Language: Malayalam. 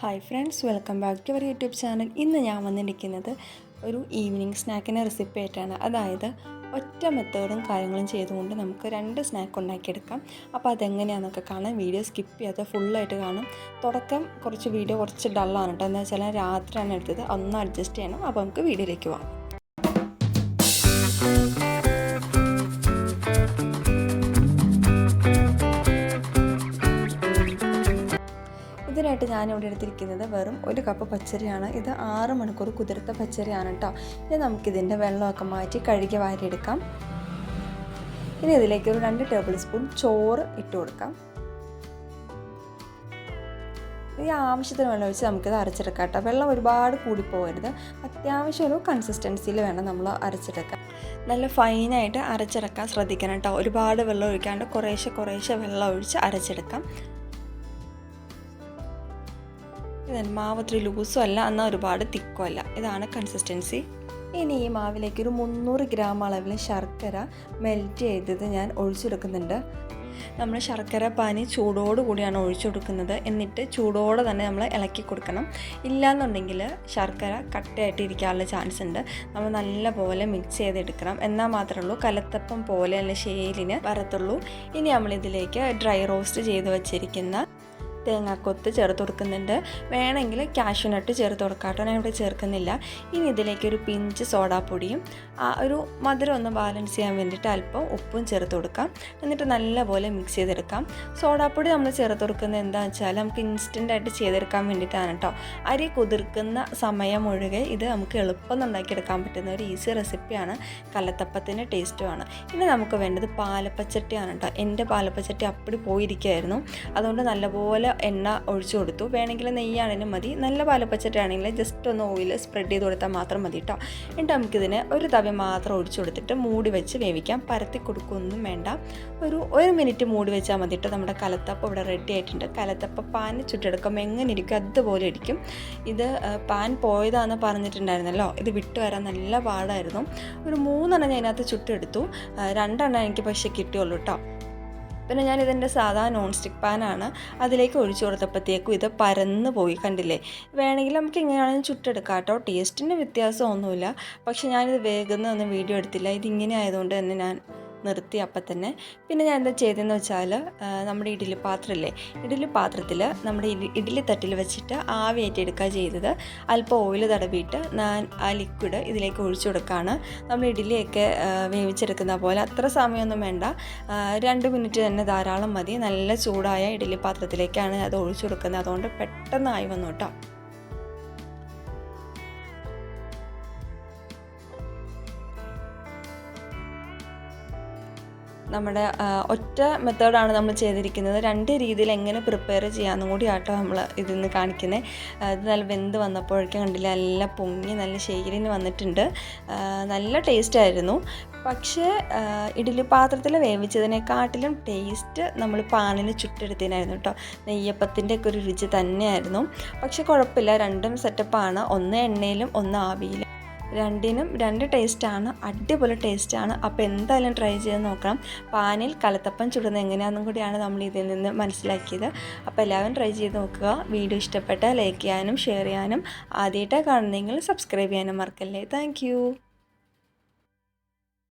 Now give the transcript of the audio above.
Hi friends welcome back to our YouTube channel ഇന്ന് ഞാൻ വന്നിരിക്കുന്നത് ഒരു ഈവനിങ് സ്നാക്കിന്റെ റെസിപ്പി ആയിട്ടാണ്. അതായത് ഒറ്റ മെത്തേഡും കാര്യങ്ങളും ചെയ്തുകൊണ്ട് നമുക്ക് രണ്ട് സ്നാക്ക് ഉണ്ടാക്കിയെടുക്കാം. അപ്പോൾ അതെങ്ങനെയാണെന്നൊക്കെ കാണാം. വീഡിയോ സ്കിപ്പ് ചെയ്യാതെ ഫുള്ളായിട്ട് കാണും. തുടക്കം കുറച്ച് വീഡിയോ കുറച്ച് ഡള്ളാണ് കേട്ടോ. എന്താ വെച്ചാൽ രാത്രിയാണ് എടുത്തത്. ഒന്ന് അഡ്ജസ്റ്റ് ചെയ്യണം. അപ്പോൾ നമുക്ക് വീഡിയോയിലേക്ക് പോകാം ഇതിനായിട്ട് ഞാനിവിടെ എടുത്തിരിക്കുന്നത് വെറും ഒരു കപ്പ് പച്ചരിയാണ്. ഇത് ആറ് മണിക്കൂർ കുതിർത്ത പച്ചരിയാണ് കേട്ടോ ഇനി നമുക്കിതിന്റെ വെള്ളമൊക്കെ മാറ്റി കഴുകി വാരിയെടുക്കാം. ഇനി ഇതിലേക്ക് ഒരു രണ്ട് ടേബിൾ സ്പൂൺ ചോറ് ഇട്ട് കൊടുക്കാം. ഈ ആവശ്യത്തിന് വെള്ളം ഒഴിച്ച് നമുക്കിത് അരച്ചെടുക്കാം കേട്ടോ വെള്ളം ഒരുപാട് കൂടിപ്പോകരുത്. അത്യാവശ്യം ഒരു കൺസിസ്റ്റൻസിയിൽ വേണം നമ്മൾ അരച്ചെടുക്കാൻ. നല്ല ഫൈനായിട്ട് അരച്ചെടുക്കാൻ ശ്രദ്ധിക്കണം കേട്ടോ ഒരുപാട് വെള്ളം ഒഴിക്കാണ്ട് കുറേശ്ശെ കുറേശ്ശെ വെള്ളം ഒഴിച്ച് അരച്ചെടുക്കാം. ഇതാണ് മാവ് ഒത്തിരി ലൂസും അല്ല എന്നാൽ ഒരുപാട് തിക്കും അല്ല. ഇതാണ് കൺസിസ്റ്റൻസി ഇനി ഈ മാവിലേക്ക് ഒരു മുന്നൂറ് ഗ്രാം അളവിൽ ശർക്കര മെൽറ്റ് ചെയ്തത് ഞാൻ ഒഴിച്ചെടുക്കുന്നുണ്ട്. നമ്മൾ ശർക്കര പാനി ചൂടോട് കൂടിയാണ് ഒഴിച്ചു കൊടുക്കുന്നത് എന്നിട്ട് ചൂടോടെ തന്നെ നമ്മൾ ഇളക്കി കൊടുക്കണം. ഇല്ലാന്നുണ്ടെങ്കിൽ ശർക്കര കട്ടയായിട്ട് ഇരിക്കാനുള്ള ചാൻസ് ഉണ്ട്. നമ്മൾ നല്ലപോലെ മിക്സ് ചെയ്തെടുക്കണം. എന്നാൽ മാത്രമേ ഉള്ളൂ കലത്തപ്പം പോലെ അല്ല ഷേലിന് വരത്തുള്ളൂ. ഇനി നമ്മളിതിലേക്ക് ഡ്രൈ റോസ്റ്റ് ചെയ്ത് വെച്ചിരിക്കുന്ന തേങ്ങാക്കൊത്ത് ചേർത്ത് കൊടുക്കുന്നുണ്ട്. വേണമെങ്കിൽ കാഷ്യൂനട്ട് ചേർത്ത് കൊടുക്കാട്ടോ ഞാൻ ഇവിടെ ചേർക്കുന്നില്ല. ഇനി ഇതിലേക്ക് ഒരു പിഞ്ച് സോഡാപ്പൊടിയും ആ ഒരു മധുരം ഒന്ന് ബാലൻസ് ചെയ്യാൻ വേണ്ടിയിട്ട് അല്പം ഉപ്പും ചേർത്ത് കൊടുക്കാം. എന്നിട്ട് നല്ലപോലെ മിക്സ് ചെയ്തെടുക്കാം. സോഡാപ്പൊടി നമ്മൾ ചേർത്ത് കൊടുക്കുന്നത് എന്താണെന്ന് വെച്ചാൽ നമുക്ക് ഇൻസ്റ്റന്റായിട്ട് ചെയ്തെടുക്കാൻ വേണ്ടിയിട്ടാണ് കേട്ടോ. അരി കുതിർക്കുന്ന സമയം ഒഴികെ ഇത് നമുക്ക് എളുപ്പം ഉണ്ടാക്കിയെടുക്കാൻ പറ്റുന്ന ഒരു ഈസി റെസിപ്പിയാണ് കലത്തപ്പത്തിന്റെ ടേസ്റ്റുമാണ് ഇനി നമുക്ക് വേണ്ടത് പാലപ്പച്ചട്ടിയാണ് കേട്ടോ. എന്റെ പാലപ്പച്ചട്ടി അപ്പടി പോയിരിക്കുമായിരുന്നു അതുകൊണ്ട് നല്ലപോലെ എണ്ണ ഒഴിച്ചു കൊടുത്തു. വേണമെങ്കിൽ നെയ്യാണെങ്കിലും മതി. നല്ല പാലപ്പച്ചട്ടി ആണെങ്കിൽ ജസ്റ്റ് ഒന്ന് ഓയിൽ സ്പ്രെഡ് ചെയ്ത് കൊടുത്താൽ മാത്രം മതി കേട്ടോ എന്നിട്ട് നമുക്കിതിന് ഒരു തവി മാത്രം ഒഴിച്ചു കൊടുത്തിട്ട് മൂടി വെച്ച് വേവിക്കാം. പരത്തി കൊടുക്കുകയൊന്നും വേണ്ട. ഒരു ഒരു മിനിറ്റ് മൂടി വെച്ചാൽ മതി കേട്ടോ നമ്മുടെ കലത്തപ്പം ഇവിടെ റെഡി ആയിട്ടുണ്ട്. കലത്തപ്പം പാന് ചുട്ടെടുക്കുമ്പോൾ എങ്ങനെ ഇരിക്കും അതുപോലെ ഇരിക്കും. ഇത് പാൻ പോയതാണെന്ന് പറഞ്ഞിട്ടുണ്ടായിരുന്നല്ലോ. ഇത് വിട്ടു വരാൻ നല്ല പാടായിരുന്നു. ഒരു മൂന്നെണ്ണം ഞാൻ അതിനകത്ത് ചുട്ടെടുത്തു. രണ്ടെണ്ണം എനിക്ക് പക്ഷേ കിട്ടിയുള്ളൂ കേട്ടോ പിന്നെ ഞാൻ ഇതിന്റെ സാധാ നോൺ സ്റ്റിക്ക് പാനാണ് അതിലേക്ക് ഒഴിച്ചു കൊടുത്തപ്പോഴത്തേക്കും ഇത് പരന്ന് പോയി കണ്ടില്ലേ? വേണമെങ്കിൽ നമുക്ക് എങ്ങനെയാണെങ്കിലും ചുട്ടെടുക്കാം കേട്ടോ. ടേസ്റ്റിന്റെ വ്യത്യാസമൊന്നുമില്ല. പക്ഷേ ഞാനിത് വേഗം ഒന്നും വീഡിയോ എടുത്തില്ല. ഇതിങ്ങനെ ആയതുകൊണ്ട് തന്നെ ഞാൻ നിർത്തി അപ്പം തന്നെ. പിന്നെ ഞാൻ എന്താ ചെയ്തതെന്ന് വെച്ചാൽ നമ്മുടെ ഇഡ്ഡലി പാത്രമില്ലേ? ഇഡ്ഡലി പാത്രത്തിൽ നമ്മുടെ ഇഡ്ഡലി തട്ടിൽ വെച്ചിട്ട് ആവി ഏറ്റെടുക്കുക ചെയ്തത്. അല്പം ഓയിൽ തടവിയിട്ട് ഞാൻ ആ ലിക്വിഡ് ഇതിലേക്ക് ഒഴിച്ചു കൊടുക്കുകയാണ്. നമ്മൾ ഇഡ്ഡലിയൊക്കെ വേവിച്ചെടുക്കുന്ന പോലെ അത്ര സമയമൊന്നും വേണ്ട. രണ്ട് മിനിറ്റ് തന്നെ ധാരാളം മതി. നല്ല ചൂടായ ഇഡ്ഡലി പാത്രത്തിലേക്കാണ് അത് ഒഴിച്ചു കൊടുക്കുന്നത്. അതുകൊണ്ട് പെട്ടെന്നായി വന്നു കേട്ടോ. നമ്മുടെ ഒറ്റ മെത്തേഡാണ് നമ്മൾ ചെയ്തിരിക്കുന്നത്. രണ്ട് രീതിയിൽ എങ്ങനെ പ്രിപ്പയർ ചെയ്യാമെന്നും കൂടി ആട്ടോ നമ്മൾ ഇതിൽ നിന്ന് കാണിക്കുന്നത് ഇത് നല്ല വെന്ത് വന്നപ്പോഴേക്കും കണ്ടില്ല നല്ല പൊങ്ങി നല്ല ശേഖരിന് വന്നിട്ടുണ്ട്. നല്ല ടേസ്റ്റ് ആയിരുന്നു. പക്ഷേ ഇഡലി പാത്രത്തിൽ വേവിച്ചതിനെക്കാട്ടിലും ടേസ്റ്റ് നമ്മൾ പാനിൽ ചുട്ടെടുത്തതിനായിരുന്നു കേട്ടോ നെയ്യപ്പത്തിന്റെ ഒക്കെ ഒരു രുചി തന്നെയായിരുന്നു. പക്ഷെ കുഴപ്പമില്ല. രണ്ടും സെറ്റപ്പാണ് ഒന്ന് എണ്ണയിലും ഒന്ന് ആവിയിലും. രണ്ടിനും രണ്ട് ടേസ്റ്റാണ് അടിപൊളി ടേസ്റ്റാണ് അപ്പോൾ എന്തായാലും ട്രൈ ചെയ്ത് നോക്കണം. പാനിൽ കലത്തപ്പം ചുടുന്നത് എങ്ങനെയാണെന്നും കൂടിയാണ് നമ്മൾ ഇതിൽ നിന്ന് മനസ്സിലാക്കിയത്. അപ്പോൾ എല്ലാവരും ട്രൈ ചെയ്ത് നോക്കുക. വീഡിയോ ഇഷ്ടപ്പെട്ടാൽ ലൈക്ക് ചെയ്യാനും ഷെയർ ചെയ്യാനും. ആദ്യമായിട്ടാണ് കാണുന്നതെങ്കിൽ സബ്സ്ക്രൈബ് ചെയ്യാനും മറക്കല്ലേ. താങ്ക്